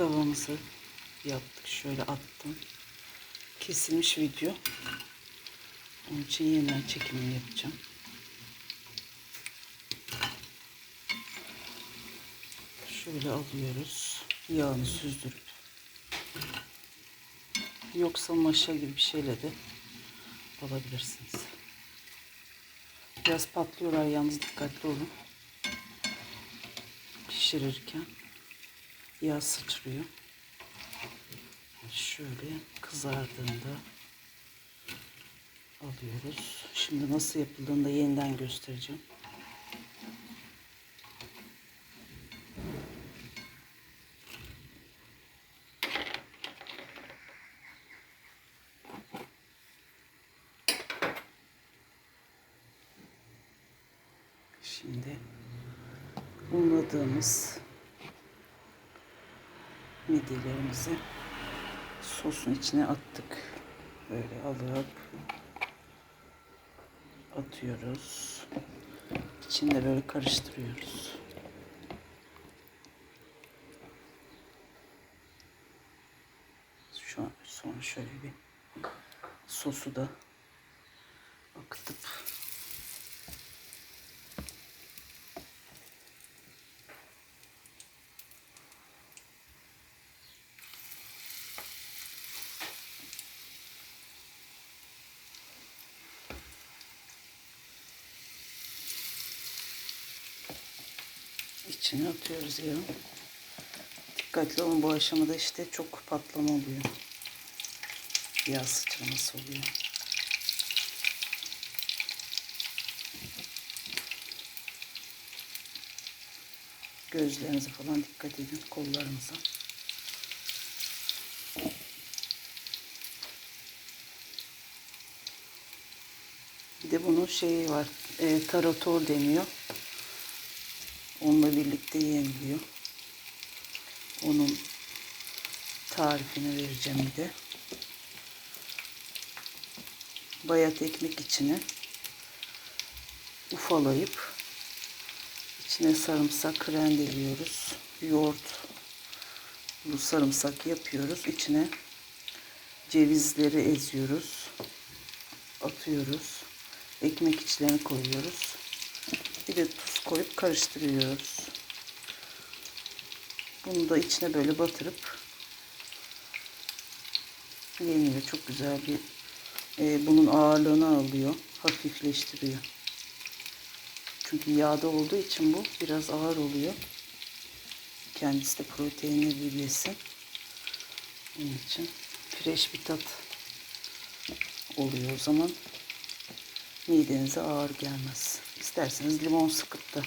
tavamızı yaptık. Şöyle attım. Kesilmiş video. Onun için yeniden çekimini yapacağım. Şöyle alıyoruz. Yağını süzdürüp. Yoksa maşa gibi bir şeyle de alabilirsiniz. Biraz patlıyorlar yalnız dikkatli olun. Pişirirken yağ sıçrıyor. Şöyle kızardığında alıyoruz. Şimdi nasıl yapıldığını da yeniden göstereceğim. Şimdi unladığımız midyelerimizi sosun içine attık. Böyle alıp atıyoruz. İçinde böyle karıştırıyoruz. Şu an sonra şöyle bir sosu da akıtıp içine atıyoruz yağı. Dikkatli olun bu aşamada işte çok patlama oluyor. Yağ sıçraması oluyor. Gözlerinize falan dikkat edin kollarınıza. Bir de bunun şeyi var. E, tarator deniyor. Birlikte yeniliyor. Onun tarifini vereceğim bir de. Bayat ekmek içine ufalayıp içine sarımsak rendeliyoruz. Yoğurt bu sarımsak yapıyoruz. İçine cevizleri eziyoruz. Atıyoruz. Ekmek içlerini koyuyoruz. Bir de tuz koyup karıştırıyoruz. Bunu da içine böyle batırıp yeniyor. Çok güzel bir e, bunun ağırlığını alıyor. Hafifleştiriyor. Çünkü yağda olduğu için bu biraz ağır oluyor. Kendisi de proteinli bir besin. Onun için fresh bir tat oluyor o zaman. Midenize ağır gelmez. İsterseniz limon sıkıp da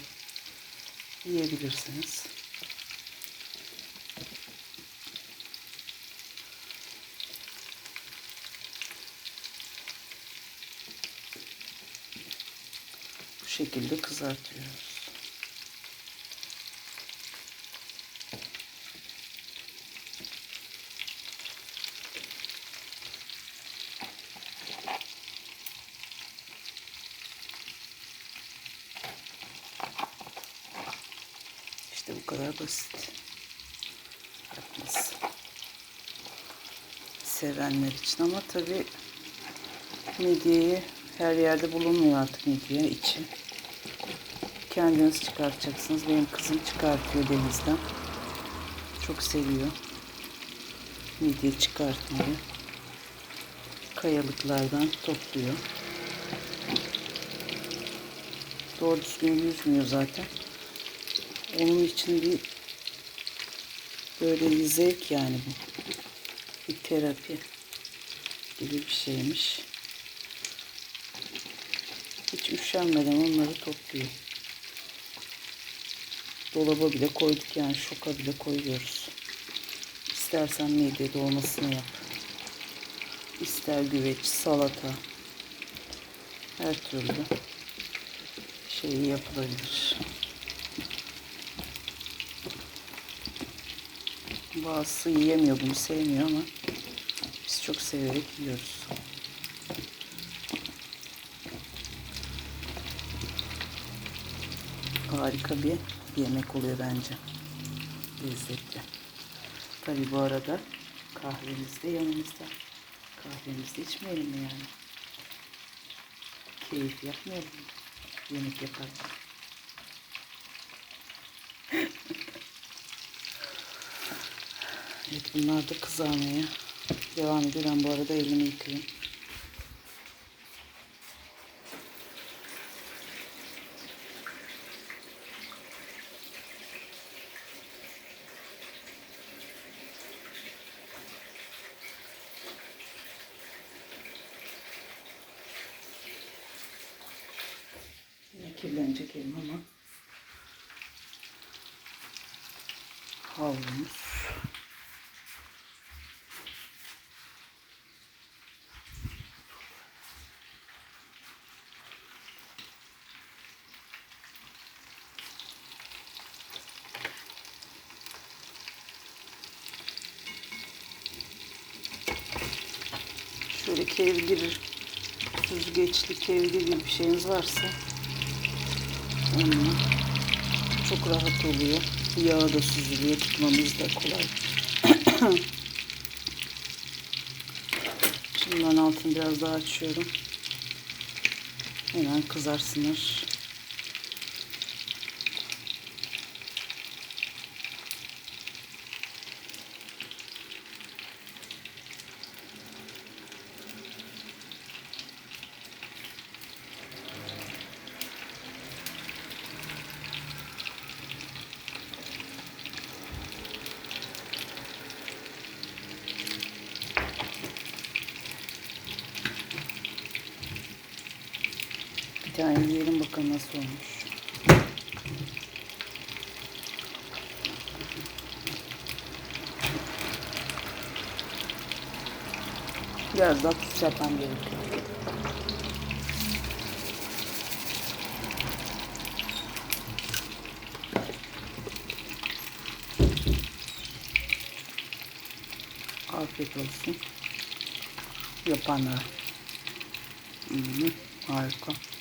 yiyebilirsiniz. Şekilde kızartıyoruz. İşte bu kadar basit. Yapması. Sevenler için ama tabi midyeyi her yerde bulunmuyor artık midye içi. Kendiniz çıkartacaksınız. Benim kızım çıkartıyor denizden. Çok seviyor. Midye çıkartmayı. Kayalıklardan topluyor. Doğru düzgün yüzmüyor zaten. Onun için bir böyle bir zevk yani bu. Bir terapi gibi bir şeymiş. Hiç üşenmeden onları topluyor. Dolaba bile koyduk yani şoka bile koyuyoruz. İstersen mide dolmasını yap. İster güveç, salata. Her türlü şeyi yapılabilir. Bazısı yiyemiyor bunu sevmiyor ama biz çok severek yiyoruz. Harika bir yemek oluyor bence. Lezzetli. Tabi bu arada kahvemiz de yanımızda. Kahvemizi içmeyelim mi yani? Keyif yapmayalım mı? Yemek yaparken. evet bunlar da kızarmaya devam ediyor. Ben bu arada elimi yıkayayım. Kirlenecek elim ama. Havlumuz. Şöyle kevgir süzgeçli kevgir gibi bir şeyiniz varsa onunla çok rahat oluyor. Yağı da süzülüyor. Tutmamız da kolay. Şimdi ben altını biraz daha açıyorum. Hemen kızarsınlar. Bir tane yiyelim bakalım nasıl olmuş. Biraz daha tuz yapmam gerekiyor. Afiyet olsun. Yapanlara. Hı -hı, harika.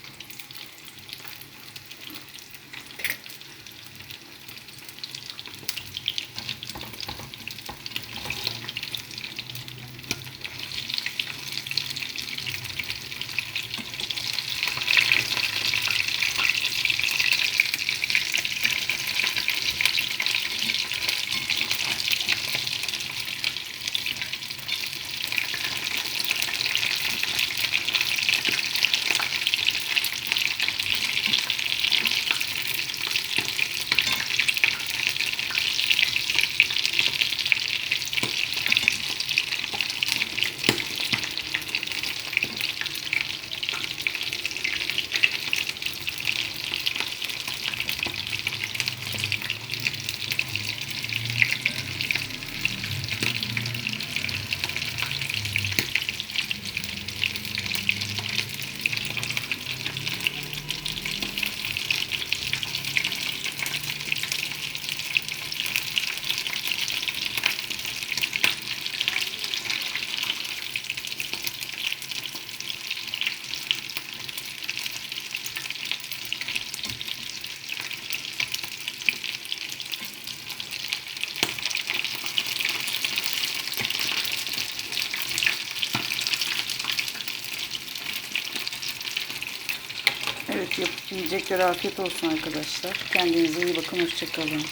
Evet yap- yiyeceklere afiyet olsun arkadaşlar. Kendinize iyi bakın. Hoşçakalın.